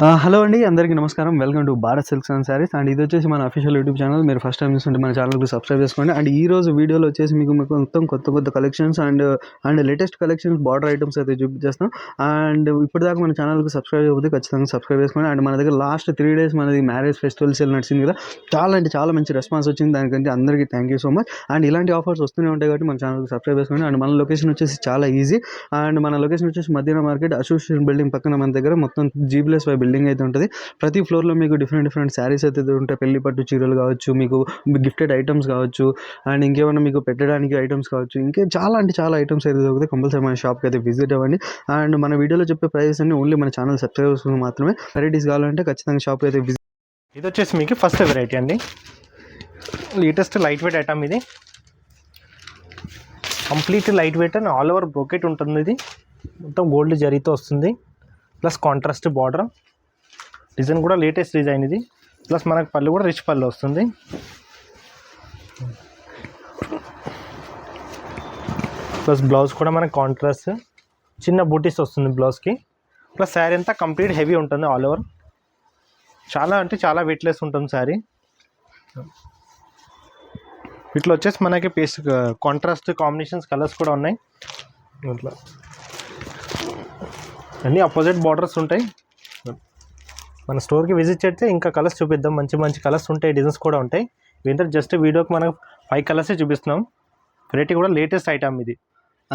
Hello అండి అందరికీ నమస్కారం. Welcome to Bharat silks and sarees and ఇది వచ్చేసి మన అఫీషియల్ యూట్యూబ్ ఛానల్ మీరు ఫస్ట్ టైం చూస్తుంటే మన ఛానల్కి సబ్స్క్రైబ్ చేసుకోండి. అండ్ ఈ రోజు వీడియోలో వచ్చేసి మీకు మీకు మొత్తం కొత్త కొత్త collections and and latest collections border items అయితే చూపించేస్తాం అండ్ ఇప్పటిదాకా మన ఛానల్కి సబ్స్క్రైబ్ అయిపోతే ఖచ్చితంగా సబ్స్క్రైబ్ చేసుకోండి. అండ్ మన దగ్గర లాస్ట్ త్రీ డేస్ మనది మ్యారేజ్ ఫెస్టివల్ సేల్ నడిచింది కదా. చాలా అంటే చాలా మంచి రెస్పాన్స్ వచ్చింది. దానికంటే అందరికీ thank you so much and ఇలాంటి ఆఫర్స్ వస్తూనే ఉంటాయి కాబట్టి మన ఛానల్కి సబ్స్క్రైబ్ చేసుకోండి. అండ్ మన లొకేషన్ వచ్చేసి చాలా ఈజీ అండ్ మన లొకేషన్ వచ్చేసి మదీనా మార్కెట్ అసోసియేషన్ బిల్డింగ్ పక్కన మన దగ్గర. మొత్తం జీబ్లెస్ వై బిల్డింగ్ అయితే ఉంటుంది. ప్రతి ఫ్లోర్లో మీకు డిఫరెంట్ డిఫరెంట్ శారీస్ అయితే ఉంటాయి. పెళ్ళి పట్టు చీరలు కావచ్చు మీకు గిఫ్టెడ్ ఐటమ్స్ కావచ్చు అండ్ ఇంకేమైనా మీకు పెట్టడానికి ఐటమ్స్ కావచ్చు. ఇంకే చాలా అంటే చాలా ఐటమ్స్ అయితే దొరుకుతాయి. కంపల్సరీ మన షాప్కి అయితే విజిట్ అవ్వండి. అండ్ మన వీడియోలో చెప్పే ప్రైజెస్ అన్ని ఓన్లీ మన ఛానల్ సబ్స్క్రైబర్స్ మాత్రమే. వెరైటీస్ కావాలంటే ఖచ్చితంగా షాప్కి అయితే విజిట్ ఇది వచ్చేసి మీకు ఫస్ట్ వెరైటీ అండి. లేటెస్ట్ లైట్ వెయిట్ ఐటమ్ ఇది. Complete light weight and all over brocade ఉంటుంది ఇది. మొత్తం గోల్డ్ జరీతో వస్తుంది. ప్లస్ కాంట్రాస్ట్ బార్డర్ డిజైన్ కూడా లేటెస్ట్ డిజైన్ ఇది. ప్లస్ మనకు పళ్ళు కూడా రిచ్ పళ్ళు వస్తుంది. ప్లస్ బ్లౌజ్ కూడా మనకి కాంట్రాస్ట్ చిన్న బూటీస్ వస్తుంది బ్లౌజ్కి ప్లస్ శారీ అంతా కంప్లీట్ హెవీ ఉంటుంది ఆల్ ఓవర్. చాలా అంటే చాలా వెయిట్లెస్ ఉంటుంది శారీ. వీటిలో వచ్చేసి మనకి పేస్ట్ కాంట్రాస్ట్ కాంబినేషన్స్ కలర్స్ కూడా ఉన్నాయి. ఇట్లా అన్నీ అపోజిట్ బార్డర్స్ ఉంటాయి. మన స్టోర్కి విజిట్ చేస్తే ఇంకా కలర్స్ చూపిద్దాం. మంచి మంచి కలర్స్ ఉంటాయి డిజైన్స్ కూడా ఉంటాయి. వింటర్ జస్ట్ వీడియోకి మనం ఫైవ్ కలర్సే చూపిస్తున్నాం. వెరైటీ కూడా లేటెస్ట్ ఐటమ్ ఇది.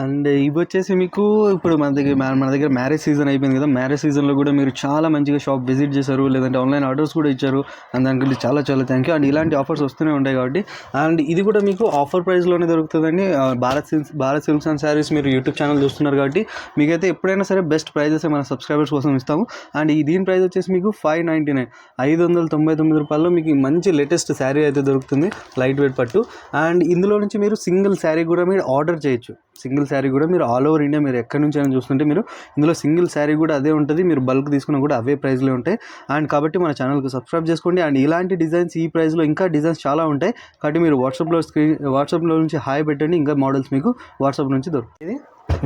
అండ్ ఇవి వచ్చేసి మీకు ఇప్పుడు మన దగ్గర మన దగ్గర మ్యారేజ్ సీజన్ అయిపోయింది కదా మ్యారేజ్ సీజన్లో కూడా మీరు చాలా మంచిగా షాప్ విజిట్ చేశారు లేదంటే ఆన్లైన్ ఆర్డర్స్ కూడా ఇచ్చారు అండ్ దానికి చాలా చాలా థ్యాంక్ యూ అండ్ ఇలాంటి ఆఫర్స్ వస్తూనే ఉంటాయి కాబట్టి అండ్ ఇది కూడా మీకు ఆఫర్ ప్రైస్లోనే దొరుకుతుందండి. Bharat silks Bharat silks and sarees మీరు యూట్యూబ్ ఛానల్ చూస్తున్నారు కాబట్టి మీకైతే ఎప్పుడైనా సరే బెస్ట్ ప్రైజెస్ మన సబ్స్క్రైబర్స్ కోసం ఇస్తాము. అండ్ ఈ దీని ప్రైస్ వచ్చేసి మీకు ఫైవ్ నైంటీ నైన్ ఐదు వందల తొంభై తొమ్మిది రూపాయల్లో మీకు మంచి లేటెస్ట్ శారీ అయితే దొరుకుతుంది లైట్ వెయిట్ పట్టు. అండ్ ఇందులో నుంచి మీరు సింగిల్ శారీ కూడా మీరు ఆర్డర్ చేయొచ్చు. సింగిల్ శారీ కూడా మీరు ఆల్ ఓవర్ ఇండియా మీరు ఎక్కడి నుంచి అయినా చూస్తుంటే మీరు ఇందులో సింగిల్ శారీ కూడా అదే ఉంటుంది. మీరు బల్క్ తీసుకున్నా కూడా అవే ప్రైస్లో ఉంటాయి. అండ్ కాబట్టి మన ఛానల్కి సబ్స్క్రైబ్ చేసుకోండి. అండ్ ఇలాంటి డిజైన్స్ ఈ ప్రైస్లో ఇంకా డిజైన్స్ చాలా ఉంటాయి. కాబట్టి మీరు వాట్సాప్లో స్క్రీన్ వాట్సాప్లో నుంచి హాయ్ పెట్టండి. ఇంకా మోడల్స్ మీకు వాట్సాప్ నుంచి దొరుకుతుంది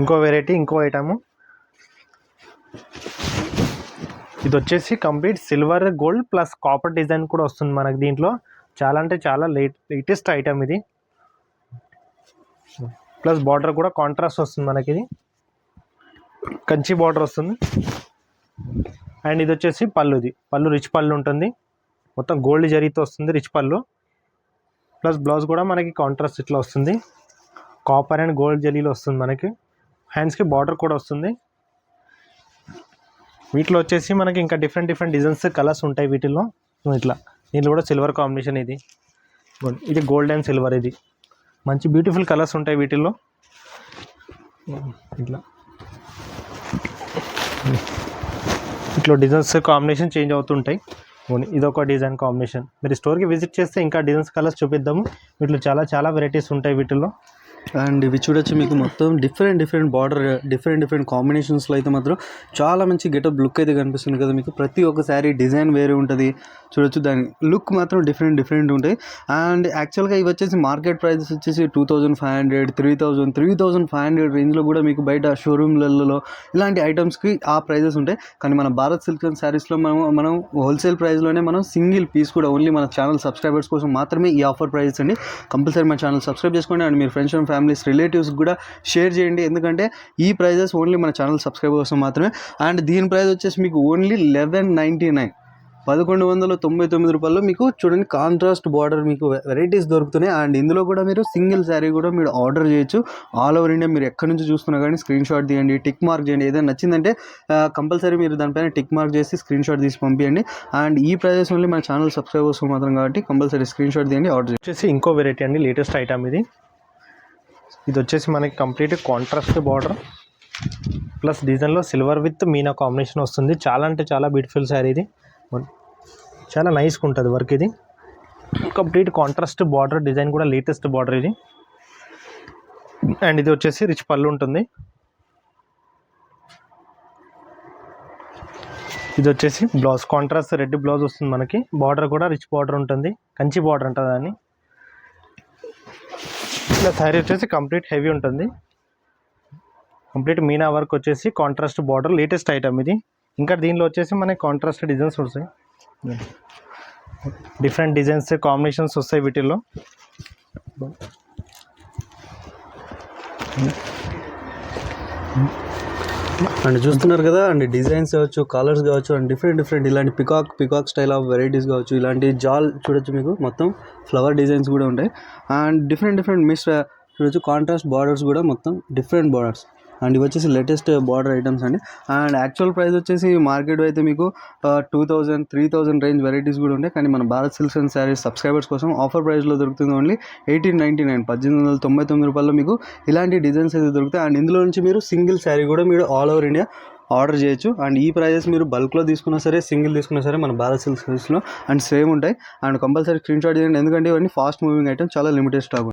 ఇంకో వెరైటీ ఇంకో ఐటము. ఇది వచ్చేసి complete silver gold plus copper design కూడా వస్తుంది మనకు దీంట్లో. చాలా అంటే చాలా లేట్ లేటెస్ట్ ఐటమ్ ఇది. ప్లస్ బార్డర్ కూడా కాంట్రాస్ట్ వస్తుంది మనకి ఇది. కంచి బార్డర్ వస్తుంది. అండ్ ఇది వచ్చేసి పళ్ళుది పళ్ళు రిచ్ పళ్ళు ఉంటుంది. మొత్తం గోల్డ్ జరీతో వస్తుంది రిచ్ పళ్ళు. ప్లస్ బ్లౌజ్ కూడా మనకి కాంట్రాస్ట్ ఇట్లా వస్తుంది. కాపర్ అండ్ గోల్డ్ జరీలో వస్తుంది మనకి. హ్యాండ్స్కి బార్డర్ కూడా వస్తుంది. వీటిలో వచ్చేసి మనకి ఇంకా డిఫరెంట్ డిఫరెంట్ డిజైన్స్ కలర్స్ ఉంటాయి వీటిలో. ఇట్లా. దీంట్లో కూడా సిల్వర్ కాంబినేషన్ ఇది. ఇది గోల్డ్ అండ్ సిల్వర్ ఇది. మంచి బ్యూటిఫుల్ కలర్స్ ఉంటాయి వీటిల్లో. ఇట్లా. ఇట్లా డిజైన్స్ కాంబినేషన్ చేంజ్ అవుతుంటాయి. ఇదిగోండి. ఇది ఒక డిజైన్ కాంబినేషన్ మీరు స్టోర్కి విజిట్ చేస్తే ఇంకా డిజైన్స్ కలర్స్ చూపిద్దాము. వీటిలో చాలా చాలా వెరైటీస్ ఉంటాయి వీటిల్లో. అండ్ ఇవి చూడొచ్చు మీకు మొత్తం different different border different different కాంబినేషన్స్లో అయితే మాత్రం చాలా మంచి గెటప్ లుక్ అయితే కనిపిస్తుంది కదా మీకు. ప్రతి ఒక్క శారీ డిజైన్ వేరే ఉంటుంది. చూడొచ్చు దాని లుక్ మాత్రం డిఫరెంట్ డిఫరెంట్ ఉంటాయి. అండ్ యాక్చువల్గా ఇవి వచ్చేసి మార్కెట్ ప్రైజెస్ వచ్చేసి two thousand five hundred three thousand three thousand five hundred రేంజ్లో కూడా మీకు బయట షోరూమ్లలో ఇలాంటి ఐటమ్స్కి ఆ ప్రైజెస్ ఉంటాయి. కానీ మన భారత్ సిల్క్ అండ్ శారీస్లో మనం మనం హోల్సేల్ ప్రైస్లోనే మనం సింగిల్ పీస్ కూడా ఓన్లీ మన ఛానల్ సబ్స్క్రైబర్స్ కోసం మాత్రమే ఈ ఆఫర్ ప్రైజెస్ అండి. కంపల్సరీ మన ఛానల్ సబ్స్క్రైబ్ చేసుకోండి. అండ్ మీరు ఫ్రెండ్స్ అండ్ ఫ్యామిలీస్ రిలేటివ్స్ కూడా షేర్ చేయండి. ఎందుకంటే ఈ ప్రైజెస్ ఓన్లీ మన ఛానల్ సబ్స్క్రైబర్ కోసం మాత్రమే. అండ్ దీని ప్రైస్ వచ్చేసి మీకు ఓన్లీ లెవెన్ నైంటీ నైన్. పదకొండు వందల తొంభై తొమ్మిది రూపాయల్లో మీకు చూడండి కాంట్రాస్ట్ బార్డర్ మీకు వెరైటీస్ దొరుకుతున్నాయి. అండ్ ఇందులో కూడా మీరు సింగిల్ శారీ కూడా మీరు ఆర్డర్ చేయొచ్చు. ఆల్ ఓవర్ ఇండియా మీరు ఎక్కడి నుంచి చూస్తున్నా కానీ స్క్రీన్ షాట్ తీయండి టిక్ మార్క్ చేయండి. ఏదైనా నచ్చిందంటే కంపల్సరీ మీరు దానిపైన టిక్ మార్క్ చేసి స్క్రీన్ షాట్ తీసి పంపించండి అండ్ ఈ ప్రైజెస్ ఓన్లీ మన ఛానల్ సబ్స్క్రైబర్స్ మాత్రం కాబట్టి కంపల్సరీ స్క్రీన్ షాట్ తీయండి ఆర్డర్ చేసి ఇంకో వెరైటీ అండి లేటెస్ట్ ఐటమ్ ఇది. ఇది వచ్చేసి మనకి కంప్లీట్ కాంట్రాస్ట్ బార్డర్ ప్లస్ డిజైన్లో సిల్వర్ విత్ మీనా కాంబినేషన్ వస్తుంది. చాలా అంటే చాలా బ్యూటిఫుల్ శారీ ఇది. చాలా నైస్గా ఉంటుంది వర్క్ ఇది. కంప్లీట్ కాంట్రాస్ట్ బార్డర్ డిజైన్ కూడా లేటెస్ట్ బార్డర్ ఇది. అండ్ ఇది వచ్చేసి రిచ్ పళ్ళు ఉంటుంది. ఇది వచ్చేసి బ్లౌజ్ కాంట్రాస్ట్ రెడ్ బ్లౌజ్ వస్తుంది మనకి. బార్డర్ కూడా రిచ్ బార్డర్ ఉంటుంది. కంచి బార్డర్ ఉంటుంది దాన్ని. ఇట్లా శారీ వచ్చేసి కంప్లీట్ హెవీ ఉంటుంది. కంప్లీట్ మీనా వర్క్ వచ్చేసి కాంట్రాస్ట్ బార్డర్ లేటెస్ట్ ఐటమ్ ఇది. ఇంకా దీనిలో వచ్చేసి మనకి కాంట్రాస్ట్ డిజైన్స్ వస్తాయి. డిఫరెంట్ డిజైన్స్ కాంబినేషన్స్ వస్తాయి వీటిల్లో. అండ్ చూస్తున్నారు కదా అండ్ డిజైన్స్ కావచ్చు కలర్స్ కావచ్చు అండ్ డిఫరెంట్ డిఫరెంట్ ఇలాంటి peacock peacock style of varieties కావచ్చు ఇలాంటి జాల్ చూడొచ్చు మీకు. మొత్తం ఫ్లవర్ డిజైన్స్ కూడా ఉంటాయి. అండ్ డిఫరెంట్ డిఫరెంట్ మిస్ చూడొచ్చు కాంట్రాస్ట్ బార్డర్స్ కూడా మొత్తం డిఫరెంట్ బార్డర్స్ అండ్ ఇవి వచ్చేసి లేటెస్ట్ బార్డర్ ఐటమ్స్ అండి. అండ్ యాక్చువల్ ప్రైస్ వచ్చేసి మార్కెట్ అయితే మీకు two thousand three thousand range varieties కూడా ఉంటాయి. కానీ మన Bharat silks and sarees subscribers కోసం ఆఫర్ ప్రైస్లో దొరుకుతుంది ఓన్లీ ఎయిటీన్ నైంటీ నైన్ పద్దెనిమిది వందల తొంభై తొమ్మిది రూపాయల్లో మీకు ఇలాంటి డిజైన్స్ అయితే దొరుకుతాయి. అండ్ ఇందులో నుంచి మీరు సింగిల్ శారీ కూడా మీరు ఆల్ ఓవర్ ఇండియా ఆర్డర్ చేయొచ్చు. అండ్ ఈ ప్రైజెస్ మీరు బల్క్లో తీసుకున్నా సరే సింగిల్ తీసుకున్నా సరే మన భారత్ సిల్క్ అండ్ సేమ్ ఉంటాయి. అండ్ కంపల్సరీ స్క్రీన్ షాట్ చేయండి. ఎందుకంటే ఇవన్నీ ఫాస్ట్ మూవింగ్ ఐటమ్ చాలా లిమిటెడ్ స్టాక్